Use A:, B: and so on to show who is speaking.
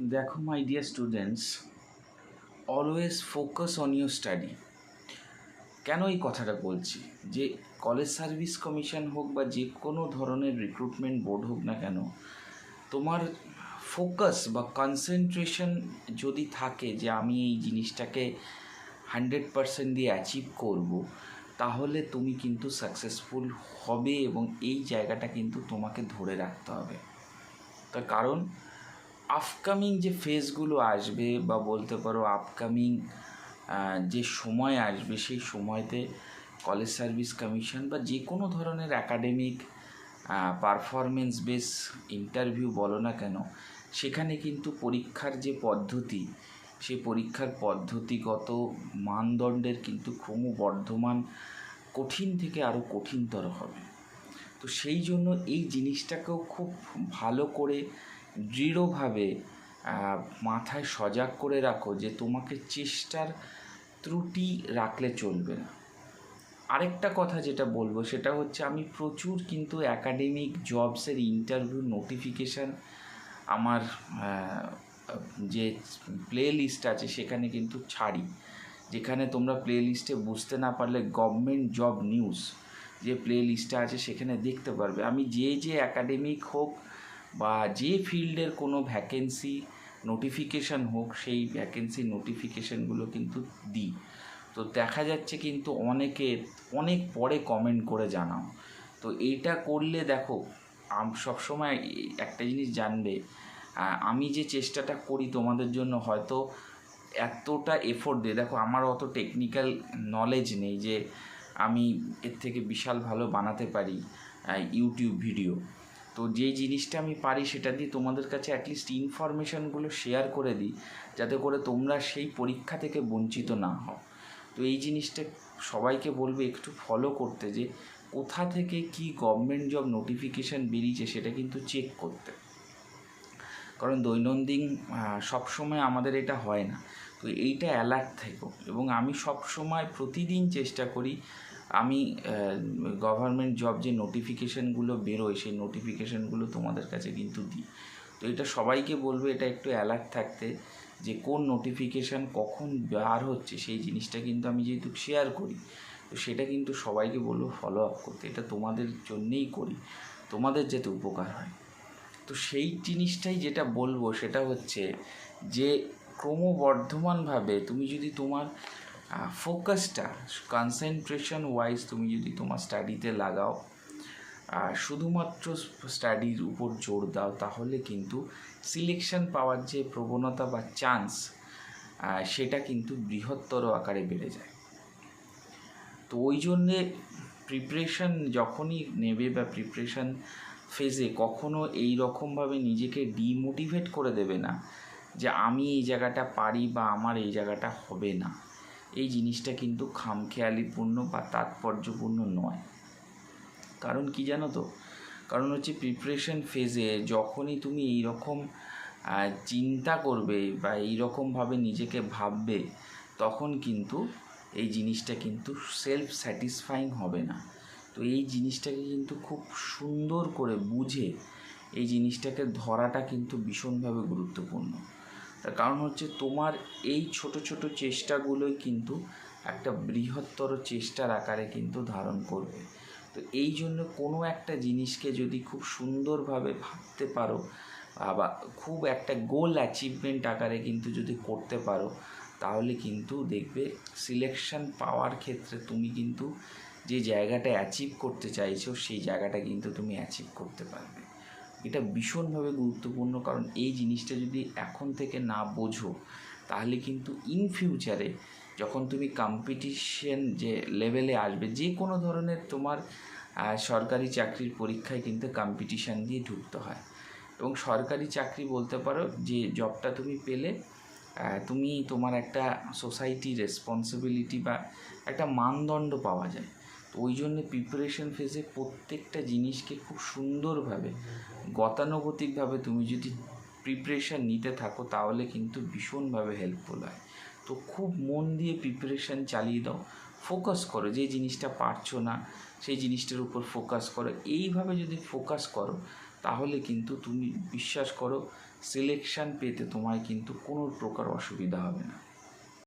A: দেখো my dear students always focus on your study কেন এই কথাটা বলছি? যে কলেজ সার্ভিস কমিশন হোক বা যে কোনো ধরনের রিক্রুটমেন্ট বোর্ড হোক না কেন, তোমার ফোকাস বা কনসেন্ট্রেশন যদি থাকে যে আমি এই জিনিসটাকে হান্ড্রেড পারসেন্ট দিয়ে অ্যাচিভ করব, তাহলে তুমি কিন্তু সাকসেসফুল হবে এবং এই জায়গাটা কিন্তু তোমাকে ধরে রাখতে হবে। তার কারণ আপকামিং যে ফেজগুলো আসবে বা বলতে পারো আপকামিং যে সময় আসবে, সেই সময়তে কলেজ সার্ভিস কমিশন বা যে কোনো ধরনের একাডেমিক পারফরমেন্স বেস ইন্টারভিউ বলো না কেন, সেখানে কিন্তু পরীক্ষার যে পদ্ধতি, সেই পরীক্ষার পদ্ধতিগত মানদণ্ডের কিন্তু ক্রমবর্ধমান কঠিন থেকে আরও কঠিনতর হবে। তো সেই জন্য এই জিনিসটাকেও খুব ভালো করে দৃঢ়ভাবে মাথায় সজাগ করে রাখো যে তোমাকে চেষ্টার ত্রুটি রাখলে চলবে না। আরেকটা কথা যেটা বলব সেটা হচ্ছে আমি প্রচুর কিন্তু একাডেমিক জবসের ইন্টারভিউ নোটিফিকেশান আমার যে প্লে লিস্ট আছে সেখানে কিন্তু ছাড়ি। যেখানে তোমরা প্লে লিস্টে বুঝতে না পারলে গভর্নমেন্ট জব নিউজ যে প্লে লিস্টটা আছে সেখানে দেখতে পারবে। আমি যে যে একাডেমিক হোক বা যে ফিল্ডের কোনো ভ্যাকেন্সি নোটিফিকেশান হোক, সেই ভ্যাকেন্সি নোটিফিকেশানগুলো কিন্তু দিই তো দেখা যাচ্ছে কিন্তু অনেকে, অনেক পরে কমেন্ট করে জানাও। তো এইটা করলে দেখো সবসময় একটা জিনিস জানবে আমি যে চেষ্টাটা করি তোমাদের জন্য হয়তো এতটা এফোর্ট দিয়ে, দেখো আমার অত টেকনিক্যাল নলেজ নেই যে আমি এর থেকে বিশাল ভালো বানাতে পারি ইউটিউব ভিডিও তো যে জিনিসটা আমি পারি সেটা দিয়ে তোমাদের কাছে অ্যাটলিস্ট ইনফরমেশানগুলো শেয়ার করে দিই, যাতে করে তোমরা সেই পরীক্ষা থেকে বঞ্চিত না হও। তো এই জিনিসটা সবাইকে বলবে একটু ফলো করতে যে কোথা থেকে কি গভর্নমেন্ট জব নোটিফিকেশান বেরিয়েছে সেটা কিন্তু চেক করতে। কারণ দৈনন্দিন সবসময় আমাদের এটা হয় না। তো এইটা অ্যালার্ট থেকো এবং আমি সবসময় প্রতিদিন চেষ্টা করি আমি গভর্নমেন্ট জব যে নোটিফিকেশানগুলো বেরোয়, সেই নোটিফিকেশানগুলো তোমাদের কাছে কিন্তু দিই। তো এটা সবাইকে বলব, এটা একটু অ্যালার্ট থাকতে যে কোন নোটিফিকেশান কখন বার হচ্ছে, সেই জিনিসটা কিন্তু আমি যেহেতু শেয়ার করি, তো সেটা কিন্তু সবাইকে বলব ফলো আপ করতে। এটা তোমাদের জন্যেই করি, তোমাদের যাতে উপকার হয়। তো সেই জিনিসটাই যেটা বলব, সেটা হচ্ছে যে ক্রমবর্ধমানভাবে তুমি যদি তোমার ফোকাসটা কনসেন্ট্রেশন ওয়াইজ তুমি যদি তোমার স্টাডিতে লাগাও আর শুধুমাত্র স্টাডির উপর জোর দাও, তাহলে কিন্তু সিলেকশন পাওয়ার যে প্রবণতা বা চান্স সেটা কিন্তু বৃহত্তর আকারে বেড়ে যায়। তো ওই জন্যে প্রিপারেশন যখনই নেবে বা প্রিপারেশন ফেজে কখনো এই রকমভাবে নিজেকে ডিমোটিভেট করে দেবে না যে আমি এই জায়গাটা পারি বা আমার এই জায়গাটা হবে না। এই জিনিসটা কিন্তু খামখেয়ালিপূর্ণ বা তাৎপর্যপূর্ণ নয়। কারণ কি জানো তো? কারণ হচ্ছে প্রিপারেশন ফেজে যখনই তুমি এই রকম চিন্তা করবে বা এই রকমভাবে নিজেকে ভাববে, তখন কিন্তু এই জিনিসটা কিন্তু সেলফ স্যাটিসফাইং হবে না। তো এই জিনিসটাকে কিন্তু খুব সুন্দর করে বুঝে এই জিনিসটাকে ধরাটা কিন্তু ভীষণভাবে গুরুত্বপূর্ণ। তার কারণ হচ্ছে তোমার এই ছোট ছোট চেষ্টাগুলোই কিন্তু একটা বৃহত্তর চেষ্টার আকারে কিন্তু ধারণ করবে। তো এই জন্য কোনো একটা জিনিসকে যদি খুব সুন্দরভাবে ভাবতে পারো, বা খুব একটা গোল অ্যাচিভমেন্ট আকারে কিন্তু যদি করতে পারো, তাহলে কিন্তু দেখবে সিলেকশন পাওয়ার ক্ষেত্রে তুমি কিন্তু যে জায়গাটা অ্যাচিভ করতে চাইছো, সেই জায়গাটা কিন্তু তুমি অ্যাচিভ করতে পারবে। এটা ভীষণভাবে গুরুত্বপূর্ণ, কারণ এই জিনিসটা যদি এখন থেকে না বোঝো, তাহলে কিন্তু ইন ফিউচারে যখন তুমি কম্পিটিশন যে লেভেলে আসবে, যে কোনো ধরনের তোমার সরকারি চাকরির পরীক্ষায় কিন্তু কম্পিটিশান দিয়ে ঢুকতে হয়। এবং সরকারি চাকরি বলতে পারো, যে জবটা তুমি পেলে তুমি তোমার একটা সোসাইটি রেসপন্সিবিলিটি বা একটা মানদণ্ড পাওয়া যায়। ওই জন্যে প্রিপারেশন ফেজে প্রত্যেকটা জিনিসকে খুব সুন্দরভাবে, গতানুগতিকভাবে তুমি যদি প্রিপারেশান নিতে থাকো তাহলে কিন্তু ভীষণভাবে হেল্পফুল হয়। তো খুব মন দিয়ে প্রিপারেশান চালিয়ে দাও। ফোকাস করো যে জিনিসটা পারছ না, সেই জিনিসটার উপর ফোকাস করো। এইভাবে যদি ফোকাস করো, তাহলে কিন্তু তুমি বিশ্বাস করো সিলেকশান পেতে তোমায় কিন্তু কোনো প্রকার অসুবিধা হবে না।